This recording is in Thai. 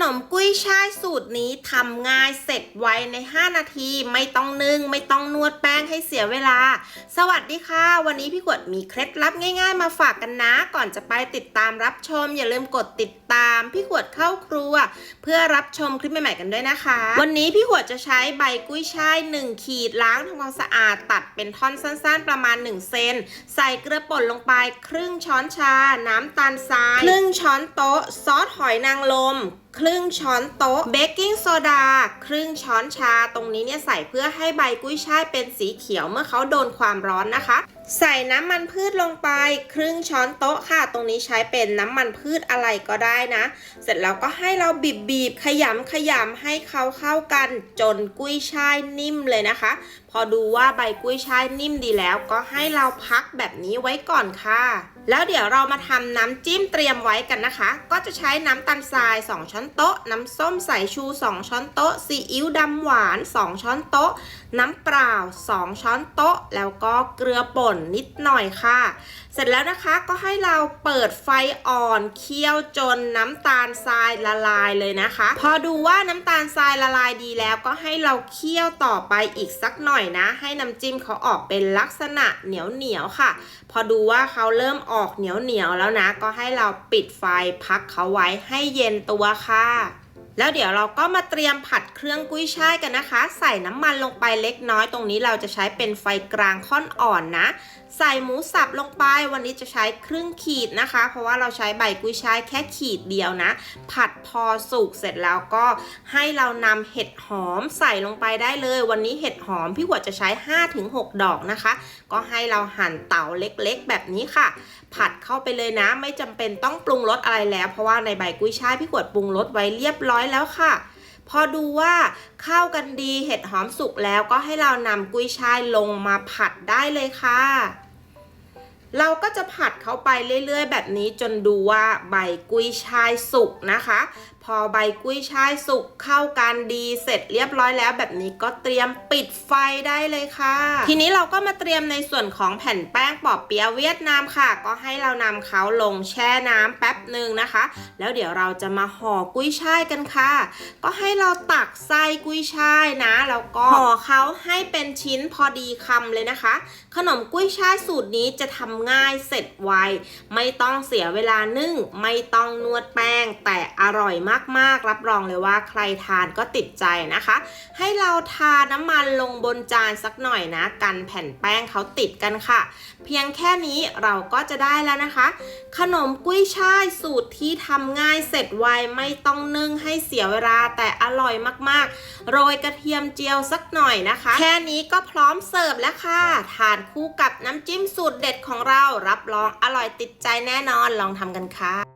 นมกุ้ยช่ายสูตรนี้ทำง่ายเสร็จไวใน 5 นาที ไม่ต้องนึ่ง ไม่ต้องนวดแป้ง ให้เสียเวลา สวัสดีค่ะ วันนี้พี่ขวดมีเคล็ดลับง่ายๆ มาฝากกันนะ ก่อนจะไปติดตามรับชม อย่าลืมกดติดตามพี่ขวดเข้าครัว เพื่อรับชมคลิปใหม่ๆกันด้วยนะคะ วันนี้พี่ขวดจะใช้ใบกุ้ยช่าย 1 ขีดล้างทำความสะอาด ตัดเป็นท่อนสั้นๆ ประมาณ 1 เซน ใส่เกลือป่นลงไป ครึ่งช้อนชา น้ำตาลทราย ครึ่งช้อนโต๊ะ ซอสหอยนางรมครึ่งช้อนโต๊ะเบกกิ้งโซดา ครึ่งช้อนชาตรงนี้เนี่ยใส่เพื่อให้ใบกุ้ยช่ายเป็นสีเขียวเมื่อเขาโดนความร้อนนะคะใส่น้ำมันพืชลงไป ครึ่งช้อนโต๊ะค่ะ ตรงนี้ใช้เป็นน้ำมันพืชอะไรก็ได้นะ เสร็จแล้วก็ให้เราบีบบีบขยำขยำให้เขาเข้ากัน จนกุ้ยช่ายนิ่มเลยนะคะ พอดูว่าใบกุ้ยช่ายนิ่มดีแล้ว ก็ให้เราพักแบบนี้ไว้ก่อนค่ะ แล้วเดี๋ยวเรามาทำน้ำจิ้มเตรียมไว้กันนะคะ ก็จะใช้น้ำตาลทราย 2 ช้อนโต๊ะ น้ำส้มสายชู 2 ช้อนโต๊ะ ซีอิ๊วดำหวาน 2 ช้อนโต๊ะ น้ำเปล่า 2 ช้อนโต๊ะ แล้วก็เกลือป่นนิดหน่อยค่ะ เสร็จแล้วนะคะก็ให้เราเปิดไฟอ่อนเคี่ยวจนน้ำตาลทรายละลายเลยนะคะ พอดูว่าน้ำตาลทรายละลายดีแล้วก็ให้เราเคี่ยวต่อไปอีกสักหน่อยนะ ให้น้ำจิ้มเขาออกเป็นลักษณะเหนียวเหนียวค่ะ พอดูว่าเขาเริ่มออกเหนียวเหนียวแล้วนะ ก็ให้เราปิดไฟพักเขาไว้ให้เย็นตัวค่ะ แล้วเดี๋ยวเราก็มาเตรียมผัดเครื่องกุ้ยช่ายกันนะคะ ใส่น้ำมันลงไปเล็กน้อยตรงนี้เราจะใช้เป็นไฟกลางค่อนอ่อนนะ ใส่หมูสับลงไปวันนี้จะใช้ครึ่งขีดนะคะ เพราะว่าเราใช้ใบกุ้ยช่ายแค่ขีดเดียวนะ ผัดพอสุกเสร็จแล้วก็ให้เรานำเห็ดหอมใส่ลงไปได้เลย วันนี้เห็ดหอมพี่หัวจะใช้ 5-6 ดอกนะคะ ก็ให้เราหั่นเต๋าเล็กๆ แบบนี้ค่ะ ผัดเข้าไปเลยนะ ไม่จำเป็นต้องปรุงรสอะไรแล้ว เพราะว่าในใบกุ้ยช่ายพี่ขวดปรุงรสไว้เรียบร้อยแล้วค่ะ พอดูว่าเข้ากันดีเห็ดหอมสุกแล้วก็ให้เรานำกุ้ยช่ายลงมาผัดได้เลยค่ะ เราก็จะผัดเขาไปเรื่อยๆ แบบนี้จนดูว่าใบกุ้ยช่ายสุกนะคะ พอใบกุ้ยช่ายสุกเข้ากันดีเสร็จเรียบร้อยแล้วแบบนี้ก็เตรียมปิดไฟได้เลยค่ะ ทีนี้เราก็มาเตรียมในส่วนของแผ่นแป้งปอบเปียะเวียดนามค่ะ ก็ให้เรานำเขาลงแช่น้ำแป๊บหนึ่งนะคะ แล้วเดี๋ยวเราจะมาห่อกุ้ยช่ายกันค่ะ ก็ให้เราตักไส้กุ้ยช่ายนะแล้วก็ห่อเขาให้เป็นชิ้นพอดีคำเลยนะคะ ขนมกุ้ยช่ายสูตรนี้จะทำง่ายเสร็จไวไม่ต้องเสียเวลานึ่งไม่ต้องนวดแป้งแต่อร่อยมากมากๆ รับรองเลยว่าใครทานก็ติดใจนะคะ ให้เราทาน้ำมันลงบนจานสักหน่อยนะ กันแผ่นแป้งเขาติดกันค่ะ เพียงแค่นี้เราก็จะได้แล้วนะคะ ขนมกุ้ยช่ายสูตรที่ทำง่ายเสร็จไวไม่ต้องนึ่งให้เสียเวลาแต่อร่อยมากๆ โรยกระเทียมเจียวสักหน่อยนะคะ แค่นี้ก็พร้อมเสิร์ฟแล้วค่ะ ทานคู่กับน้ำจิ้มสูตรเด็ดของเรารับรองอร่อยติดใจแน่นอนลองทำกันค่ะ